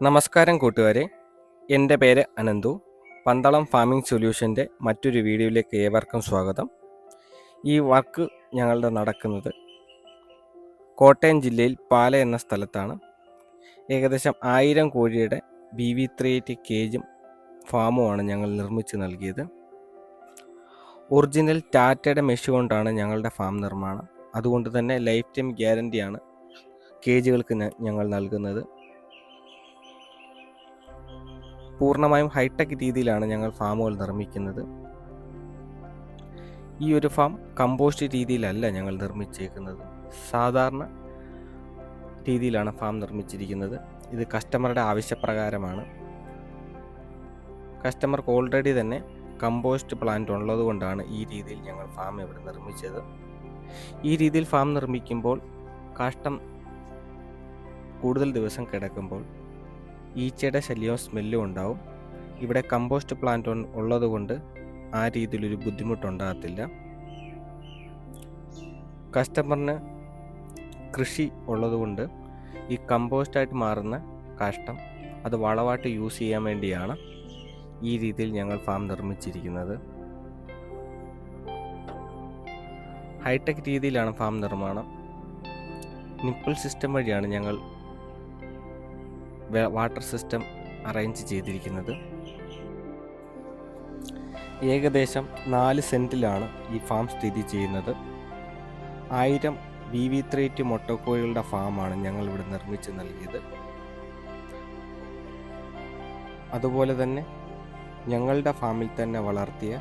നമസ്കാരം കൂട്ടുകാരെ. എന്റെ പേര് അനന്തു. പന്തളം ഫാമിംഗ് സൊല്യൂഷന്റെ മറ്റൊരു വീഡിയോയിലേക്ക് ഏവർക്കും സ്വാഗതം. ഈ വർക്ക് ഞങ്ങളുടെ നടക്കുന്നത് കോട്ടയം ജില്ലയിൽ പാല എന്ന സ്ഥലത്താണ്. ഏകദേശം ആയിരം കോഴിയുടെ ബി വി ത്രീ എയ്റ്റി കേജും ഫാമുമാണ് ഞങ്ങൾ നിർമ്മിച്ച് നൽകിയത്. ഒറിജിനൽ ടാറ്റയുടെ മെഷ് കൊണ്ടാണ് ഞങ്ങളുടെ ഫാം നിർമ്മാണം. അതുകൊണ്ട് തന്നെ ലൈഫ് ടൈം ഗ്യാരന്റിയാണ് കേജുകൾക്ക് ഞങ്ങൾ നൽകുന്നത്. പൂർണമായും ഹൈടെക് രീതിയിലാണ് ഞങ്ങൾ ഫാമുകൾ നിർമ്മിക്കുന്നത്. ഈ ഒരു ഫാം കമ്പോസ്റ്റ് രീതിയിലല്ല ഞങ്ങൾ നിർമ്മിച്ചേക്കുന്നത്. സാധാരണ രീതിയിലാണ് ഫാം നിർമ്മിച്ചിരിക്കുന്നത്. ഇത് കസ്റ്റമറുടെ ആവശ്യപ്രകാരമാണ്. കസ്റ്റമർക്ക് ഓൾറെഡി തന്നെ കമ്പോസ്റ്റ് പ്ലാന്റ് ഉള്ളതുകൊണ്ടാണ് ഈ രീതിയിൽ ഞങ്ങൾ ഫാം ഇവിടെ നിർമ്മിച്ചത്. ഈ രീതിയിൽ ഫാം നിർമ്മിക്കുമ്പോൾ കാഷ്ടം കൂടുതൽ ദിവസം കിടക്കുമ്പോൾ ഈച്ചയുടെ ശല്യവും സ്മെല്ലും ഉണ്ടാവും. ഇവിടെ കമ്പോസ്റ്റ് പ്ലാന്റ് ഉള്ളതുകൊണ്ട് ആ രീതിയിലൊരു ബുദ്ധിമുട്ടുണ്ടാകത്തില്ല. കസ്റ്റമറിന് കൃഷി ഉള്ളതുകൊണ്ട് ഈ കമ്പോസ്റ്റായിട്ട് മാറുന്ന കാഷ്ടം അത് വളമായിട്ട് യൂസ് ചെയ്യാൻ വേണ്ടിയാണ് ഈ രീതിയിൽ ഞങ്ങൾ ഫാം നിർമ്മിച്ചിരിക്കുന്നത്. ഹൈടെക് രീതിയിലാണ് ഫാം നിർമ്മാണം. നിപ്പിൾ സിസ്റ്റം വഴിയാണ് ഞങ്ങൾ വാട്ടർ സിസ്റ്റം അറേഞ്ച് ചെയ്തിരിക്കുന്നത്. ഏകദേശം നാല് സെന്റിലാണ് ഈ ഫാം സ്ഥിതി ചെയ്യുന്നത്. ആയിരം ബി വി ത്രീറ്റ് മൊട്ടക്കോഴികളുടെ ഫാമാണ് ഞങ്ങൾ ഇവിടെ നിർമ്മിച്ച് നൽകിയത്. അതുപോലെ തന്നെ ഞങ്ങളുടെ ഫാമിൽ തന്നെ വളർത്തിയ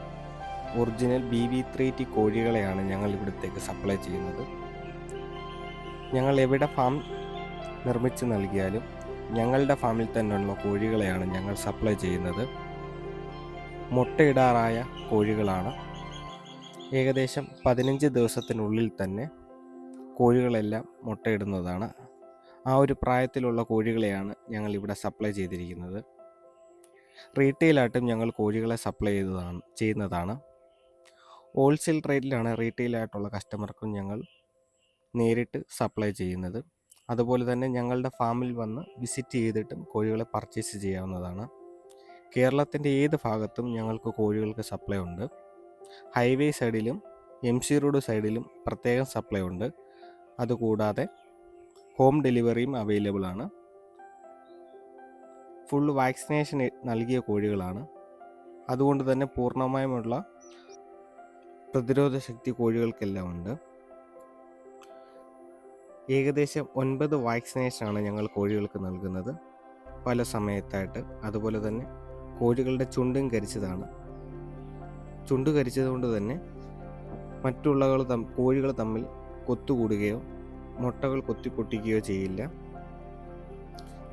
original B V three eighty കോഴികളെയാണ് ഞങ്ങൾ ഇവിടത്തേക്ക് സപ്ലൈ ചെയ്യുന്നത്. ഞങ്ങൾ എവിടെ ഫാം നിർമ്മിച്ച് നൽകിയാലും ഞങ്ങളുടെ ഫാമിൽ തന്നെയുള്ള കോഴികളെയാണ് ഞങ്ങൾ സപ്ലൈ ചെയ്യുന്നത്. മുട്ടയിടാറായ കോഴികളാണ്. ഏകദേശം പതിനഞ്ച് ദിവസത്തിനുള്ളിൽ തന്നെ കോഴികളെല്ലാം മുട്ടയിടുന്നതാണ്. ആ ഒരു പ്രായത്തിലുള്ള കോഴികളെയാണ് ഞങ്ങൾ ഇവിടെ സപ്ലൈ ചെയ്തിരിക്കുന്നത്. റീറ്റെയിലായിട്ടും ഞങ്ങൾ കോഴികളെ സപ്ലൈ ചെയ്തതാണ് ചെയ്യുന്നതാണ്. ഹോൾസെയിൽ റേറ്റിലാണ് റീറ്റെയിലായിട്ടുള്ള കസ്റ്റമർക്കും ഞങ്ങൾ നേരിട്ട് സപ്ലൈ ചെയ്യുന്നത്. അതുപോലെ തന്നെ ഞങ്ങളുടെ ഫാമിൽ വന്ന് വിസിറ്റ് ചെയ്തിട്ടും കോഴികളെ പർച്ചേസ് ചെയ്യാവുന്നതാണ്. കേരളത്തിന്റെ ഏത് ഭാഗത്തും ഞങ്ങൾക്ക് കോഴികൾക്ക് സപ്ലൈ ഉണ്ട്. ഹൈവേ സൈഡിലും എം സി റോഡ് സൈഡിലും പ്രത്യേകം സപ്ലൈ ഉണ്ട്. അതുകൂടാതെ ഹോം ഡെലിവറിയും അവൈലബിൾ ആണ്. ഫുൾ വാക്സിനേഷൻ നൽകിയ കോഴികളാണ്. അതുകൊണ്ട് തന്നെ പൂർണമായുമുള്ള പ്രതിരോധ ശക്തി കോഴികൾക്കെല്ലാം ഉണ്ട്. ഏകദേശം ഒൻപത് വാക്സിനേഷനാണ് ഞങ്ങൾ കോഴികൾക്ക് നൽകുന്നത്. പല സമയത്തായിട്ട്. അതുപോലെ തന്നെ കോഴികളുടെ ചുണ്ടും കരിച്ചതാണ് ചുണ്ട് കരിച്ചതുകൊണ്ട് തന്നെ മറ്റുള്ളകൾ തം- കോഴികൾ തമ്മിൽ കൊത്തുകൂടുകയോ മുട്ടകൾ കൊത്തിപ്പൊട്ടിക്കുകയോ ചെയ്യില്ല.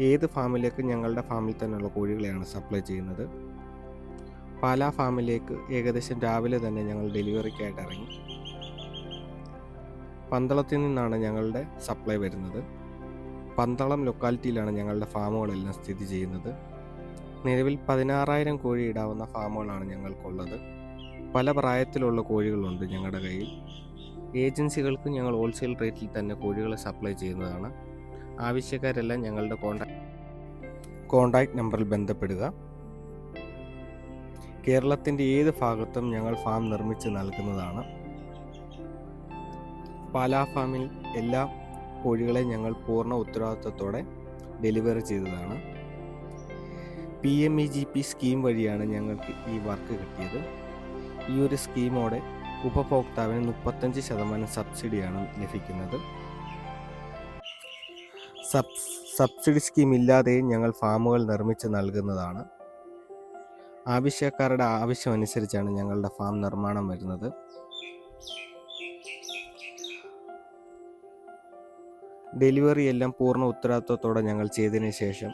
ഏത് ഫാമിലേക്കും ഞങ്ങളുടെ ഫാമിൽ തന്നെയുള്ള കോഴികളെയാണ് സപ്ലൈ ചെയ്യുന്നത്. പാലാ ഫാമിലേക്ക് ഏകദേശം രാവിലെ തന്നെ ഞങ്ങൾ ഡെലിവറിക്കായിട്ട് ഇറങ്ങി പന്തളത്തിൽ നിന്നാണ് ഞങ്ങളുടെ സപ്ലൈ വരുന്നത്. പന്തളം ലൊക്കാലിറ്റിയിലാണ് ഞങ്ങളുടെ ഫാമുകളെല്ലാം സ്ഥിതി ചെയ്യുന്നത്. നിലവിൽ പതിനാറായിരം കോഴി ഇടാവുന്ന ഫാമുകളാണ് ഞങ്ങൾക്കുള്ളത്. പല പ്രായത്തിലുള്ള കോഴികളുണ്ട് ഞങ്ങളുടെ കയ്യിൽ. ഏജൻസികൾക്ക് ഞങ്ങൾ ഹോൾസെയിൽ റേറ്റിൽ തന്നെ കോഴികളെ സപ്ലൈ ചെയ്യുന്നതാണ്. ആവശ്യക്കാരെല്ലാം ഞങ്ങളുടെ കോണ്ടാക്ട് കോണ്ടാക്ട് നമ്പറിൽ ബന്ധപ്പെടുക. കേരളത്തിന്റെ ഏത് ഭാഗത്തും ഞങ്ങൾ ഫാം നിർമ്മിച്ച് നൽകുന്നതാണ്. പാലാ ഫാമിൽ എല്ലാ കോഴികളെ ഞങ്ങൾ പൂർണ ഉത്തരവാദിത്വത്തോടെ ഡെലിവറി ചെയ്തതാണ്. P M E G P scheme വഴിയാണ് ഞങ്ങൾക്ക് ഈ വർക്ക് കിട്ടിയത്. ഈ ഒരു സ്കീമോടെ ഉപഭോക്താവിന് മുപ്പത്തഞ്ച് ശതമാനം സബ്സിഡിയാണ് ലഭിക്കുന്നത്. സബ് സബ്സിഡി സ്കീം ഇല്ലാതെ ഞങ്ങൾ ഫാമുകൾ നിർമ്മിച്ച് നൽകുന്നതാണ്. ആവശ്യക്കാരുടെ ആവശ്യമനുസരിച്ചാണ് ഞങ്ങളുടെ ഫാം നിർമ്മാണം വരുന്നത്. ഡെലിവറി എല്ലാം പൂർണ ഉത്തരവാദിത്വത്തോടെ ഞങ്ങൾ ചെയ്തതിന് ശേഷം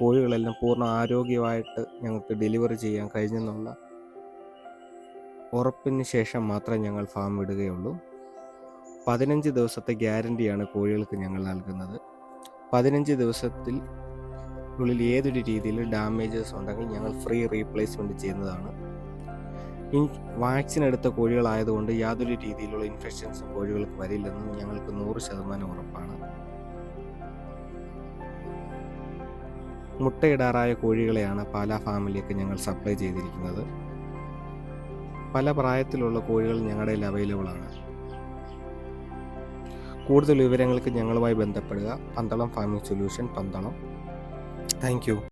കോഴികളെല്ലാം പൂർണ ആരോഗ്യമായിട്ട് ഞങ്ങൾക്ക് ഡെലിവറി ചെയ്യാൻ കഴിഞ്ഞെന്നുള്ള ഉറപ്പിന് ശേഷം മാത്രമേ ഞങ്ങൾ ഫാം വിടുകയുള്ളൂ. പതിനഞ്ച് ദിവസത്തെ ഗ്യാരണ്ടിയാണ് കോഴികൾക്ക് ഞങ്ങൾ നൽകുന്നത്. പതിനഞ്ച് ദിവസത്തിൽ ഉള്ളിൽ ഏതൊരു രീതിയിൽ ഡാമേജസ് ഉണ്ടെങ്കിൽ ഞങ്ങൾ ഫ്രീ റീപ്ലേസ്മെന്റ് ചെയ്യുന്നതാണ്. ഇൻ വാക്സിൻ എടുത്ത കോഴികളായതുകൊണ്ട് യാതൊരു രീതിയിലുള്ള ഇൻഫെക്ഷൻസും കോഴികൾക്ക് വരില്ലെന്നും ഞങ്ങൾക്ക് നൂറ് ശതമാനം ഉറപ്പാണ്. മുട്ടയിടാറായ കോഴികളെയാണ് പാല ഫാമിലേക്ക് ഞങ്ങൾ സപ്ലൈ ചെയ്തിരിക്കുന്നത്. പല പ്രായത്തിലുള്ള കോഴികൾ ഞങ്ങളുടെ കയ്യിൽ അവൈലബിൾ ആണ്. കൂടുതൽ വിവരങ്ങൾക്ക് ഞങ്ങളുമായി ബന്ധപ്പെടുക. Pandalam farming solution Pandalam. Thank